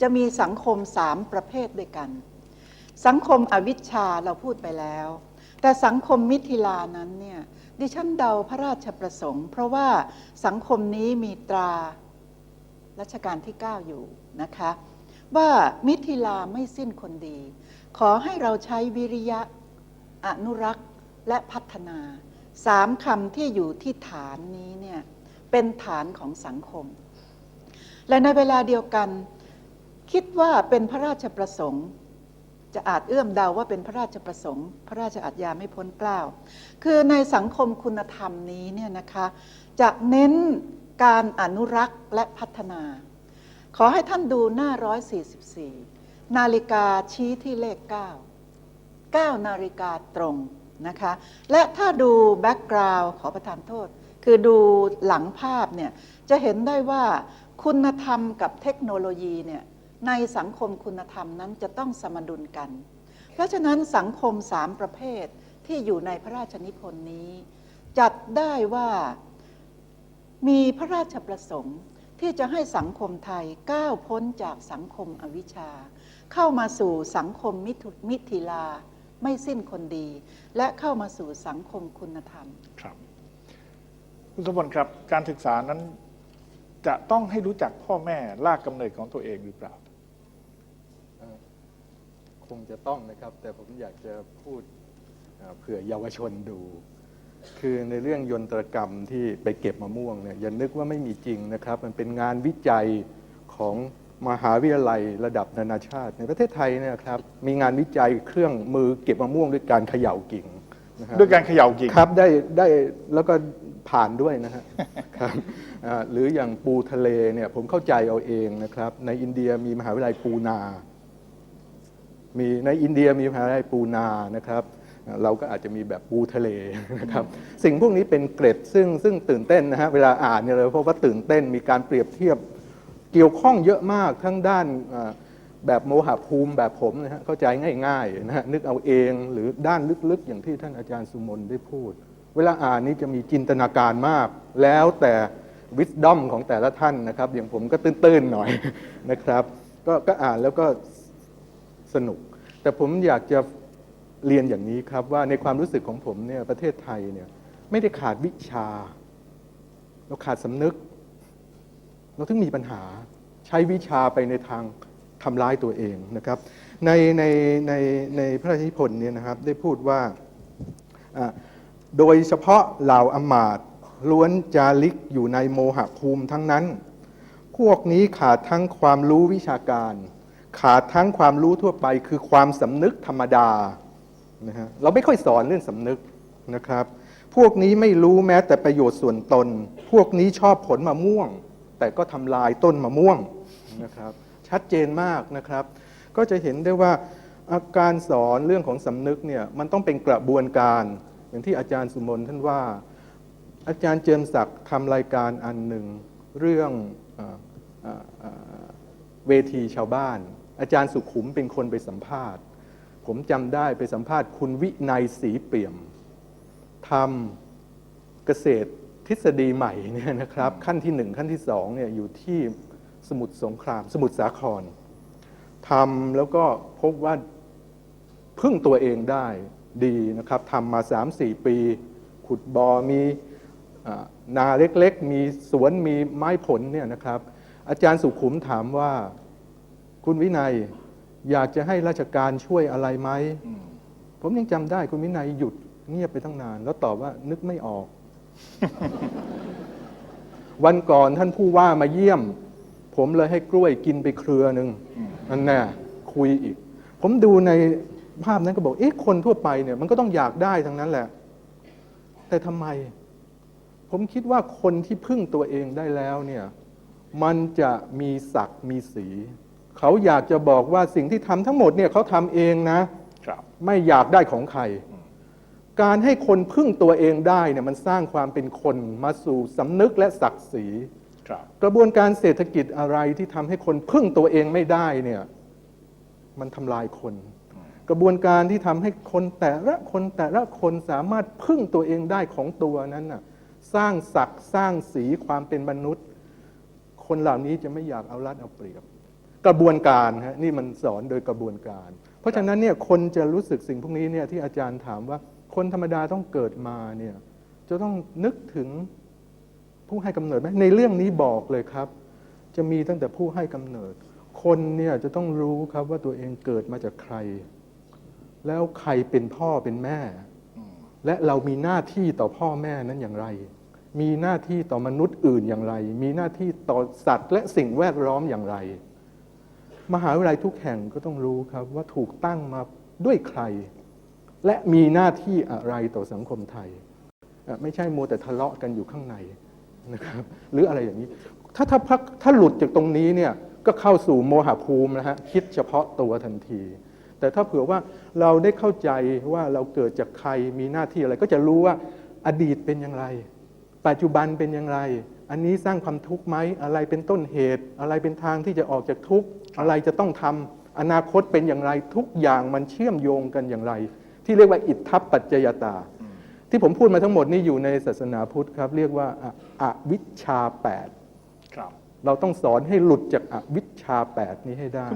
จะมีสังคมสามประเภทด้วยกัน สังคมอวิชชาเราพูดไปแล้ว แต่สังคมมิถิลานั้นเนี่ยดิฉันเดาพระราชประสงค์ เพราะว่าสังคมนี้มีตรารัชกาลที่ 9 อยู่นะคะ ว่ามิถิลาไม่สิ้นคนดี ขอให้เราใช้วิริยะอนุรักษ์และพัฒนาสามคำที่อยู่ที่ฐานนี้เนี่ยเป็นฐานของสังคม และในเวลาเดียวกัน คิดว่าเป็นพระราชประสงค์ จะอาจเอื้อมเดาว่าเป็นพระราชประสงค์ พระราชอัจญาไม่พ้นเกล้าคือในสังคมคุณธรรมนี้เนี่ยนะคะจะเน้นการอนุรักษ์และพัฒนา ขอให้ท่านดูหน้า 144 นาฬิกาชี้ที่เลข 9 9 นาฬิกาตรงนะคะ และถ้าดูแบ็กกราวด์ขอประทานโทษ คือดูหลังภาพเนี่ยจะเห็นได้ว่าคุณธรรมกับเทคโนโลยีเนี่ย ในสังคมคุณธรรมนั้นจะต้องสมดุลกัน เพราะฉะนั้นสังคมสามประเภทที่อยู่ในพระราชนิพนธ์นี้ จัดได้ว่ามีพระราชประสงค์ที่จะให้สังคมไทยก้าวพ้นจากสังคมอวิชชา เข้ามาสู่สังคมมิถุมิถิลาไม่สิ้นคนดี และเข้ามาสู่สังคมคุณธรรม ครับคุณสมบัติครับการศึกษานั้นจะต้องให้รู้จักพ่อแม่ลากกำเนิดของตัวเองหรือเปล่า คงจะต้องนะครับ แต่ผมอยากจะพูดเอ่อเผื่อเยาวชนดู คือในเรื่องยนตรกรรมที่ไปเก็บมะม่วงเนี่ยอย่านึกว่าไม่มีจริงนะครับ มันเป็นงานวิจัยของมหาวิทยาลัยระดับนานาชาติ ในประเทศไทยเนี่ยครับมีงานวิจัยเครื่องมือเก็บมะม่วงด้วยการเขย่ากิ่งนะฮะด้วยการเขย่ากิ่งครับได้ได้แล้วก็ผ่านด้วยนะฮะครับอ่าหรืออย่างปูทะเลเนี่ยผมเข้าใจเอาเองนะครับ ในอินเดียมีมหาวิทยาลัยปูนา มีในอินเดียมีมหาวิทยาลัยปูนานะครับเราก็อาจจะมีแบบปูทะเลนะครับสิ่งพวกนี้เป็นเกร็ดซึ่งซึ่งตื่นเต้นนะฮะเวลาอ่านเนี่ยเลยเพราะว่าตื่นเต้นมีการเปรียบเทียบเกี่ยวข้องเยอะมากทั้งด้านแบบโมหะภูมิแบบผมนะฮะเข้าใจง่ายๆนะฮะนึกเอาเองหรือด้านลึกๆ อย่างที่ท่านอาจารย์สุมนได้พูด เวลาอ่านนี้จะมีจินตนาการมาก แล้วแต่วิสดอมของแต่ละท่านนะครับ อย่างผมก็ตื้นๆหน่อยนะครับ ก็ก็อ่านแล้วก็สนุก แต่ผมอยากจะเรียนอย่างนี้ครับว่าในความรู้สึกของผมเนี่ยประเทศไทยเนี่ยไม่ได้ขาดวิชา เราขาดสำนึก เราถึงมีปัญหาใช้วิชาไปในทางทำร้ายตัวเองนะครับ ในในในในพระราชนิพนธ์เนี่ยนะครับได้พูดว่าโดยเฉพาะเหล่าอมาตล้วนจาริกอยู่ในโมหะภูมิทั้งนั้น พวกนี้ขาดทั้งความรู้วิชาการ ขาดทั้งความรู้ทั่วไปคือความสำนึกธรรมดานะฮะเราไม่ค่อยสอนเรื่องสำนึกนะครับ พวกนี้ไม่รู้แม้แต่ประโยชน์ส่วนตน พวกนี้ชอบผลมะม่วง แต่ก็ทำลายต้นมะม่วงนะครับ ชัดเจนมากนะครับ ก็จะเห็นได้ว่าอาการสอนเรื่องของสำนึกเนี่ยมันต้องเป็นกระบวนการ อย่างที่อาจารย์สุมนท่านว่า อาจารย์เจิมศักดิ์ทำรายการอันหนึ่งเรื่องเออเอ่อเอ่อเวทีชาวบ้าน อาจารย์สุขุมเป็นคนไปสัมภาษณ์ ผมจำได้ไปสัมภาษณ์คุณวินัยศรีเปี่ยมทำเกษตรทฤษฎีใหม่เนี่ยนะครับขั้นที่หนึ่งขั้นที่สองเนี่ยอยู่ที่สมุทรสงคราม สมุทรสาครทำแล้วก็พบว่าพึ่งตัวเองได้ดีนะครับทำมา 3-4 ปี ขุดบอ่อมีนาเล็กๆ มีสวนมีไม้ผลเนี่ยนะครับ อาจารย์สุขุมถามว่า คุณวินัยอยากจะให้ราชการช่วยอะไรไหมมผมยังจำได้คุณวินัยหยุดเงียบไปตั้งนาน แล้วตอบว่านึกไม่ออก วันก่อนท่านผู้ว่ามาเยี่ยม ผมเลยให้กล้วยกินไปเครือหนึ่งนั่นแน่คุยอีก ผมดูในภาพนั้นก็บอก เอ๊ะ คนทั่วไปเนี่ย มันก็ต้องอยากได้ทั้งนั้นแหละ แต่ทำไม ผมคิดว่าคนที่พึ่งตัวเองได้แล้วเนี่ย มันจะมีศักดิ์มีสี เขาอยากจะบอกว่าสิ่งที่ทำทั้งหมดเนี่ยเขาทำเองนะ ครับ ไม่อยากได้ของใคร การให้คนพึ่งตัวเองได้เนี่ยมันสร้างความเป็นคนมาสู่สำนึกและศักดิ์ศรี ครับ กระบวนการเศรษฐกิจอะไรที่ทำให้คนพึ่งตัวเองไม่ได้เนี่ยมันทำลายคน กระบวนการที่ทำให้คนแต่ละคนแต่ละคนสามารถพึ่งตัวเองได้ของตัวนั้นน่ะสร้างศักดิ์สร้างสีความเป็นมนุษย์ คนเหล่านี้จะไม่อยากเอารัดเอาเปรียบ กระบวนการฮะนี่มันสอนโดยกระบวนการ เพราะฉะนั้นเนี่ยคนจะรู้สึกสิ่งพวกนี้เนี่ยที่อาจารย์ถามว่าคนธรรมดาต้องเกิดมาเนี่ยจะต้องนึกถึงผู้ให้กำเนิดไหมในเรื่องนี้บอกเลยครับ จะมีตั้งแต่ผู้ให้กำเนิด คนเนี่ยจะต้องรู้ครับว่าตัวเองเกิดมาจากใคร แล้วใครเป็นพ่อเป็นแม่ และเรามีหน้าที่ต่อพ่อแม่นั้นอย่างไร มีหน้าที่ต่อมนุษย์อื่นอย่างไร มีหน้าที่ต่อสัตว์ และสิ่งแวดล้อมอย่างไร มหาวิทยาลัยทุกแห่งก็ต้องรู้ครับว่าถูกตั้งมาด้วยใคร และมีหน้าที่อะไรต่อสังคมไทย ไม่ใช่มัวแต่ทะเลาะกันอยู่ข้างในนะครับหรืออะไรอย่างนี้ ถ้าถ้าพักถ้าหลุดจากตรงนี้เนี่ยก็เข้าสู่โมหภูมินะฮะคิดเฉพาะตัวทันที แต่ถ้าเผื่อว่าเราได้เข้าใจว่าเราเกิดจากใครมีหน้าที่อะไร ก็จะรู้ว่าอดีตเป็นอย่างไร ปัจจุบันเป็นอย่างไร อันนี้สร้างความทุกข์ไหมอะไรเป็นต้นเหตุ อะไรเป็นทางที่จะออกจากทุกข์อะไรจะต้องทำอนาคตเป็นอย่างไรทุกอย่างมันเชื่อมโยงกันอย่างไร ที่เรียกว่าอิทธัปปัจจยตา ที่ผมพูดมาทั้งหมดนี่อยู่ในศาสนาพุทธครับ เรียกว่าอะอวิชชาแปดครับเราต้องสอนให้หลุดจากอวิชชาแปดนี้ให้ได้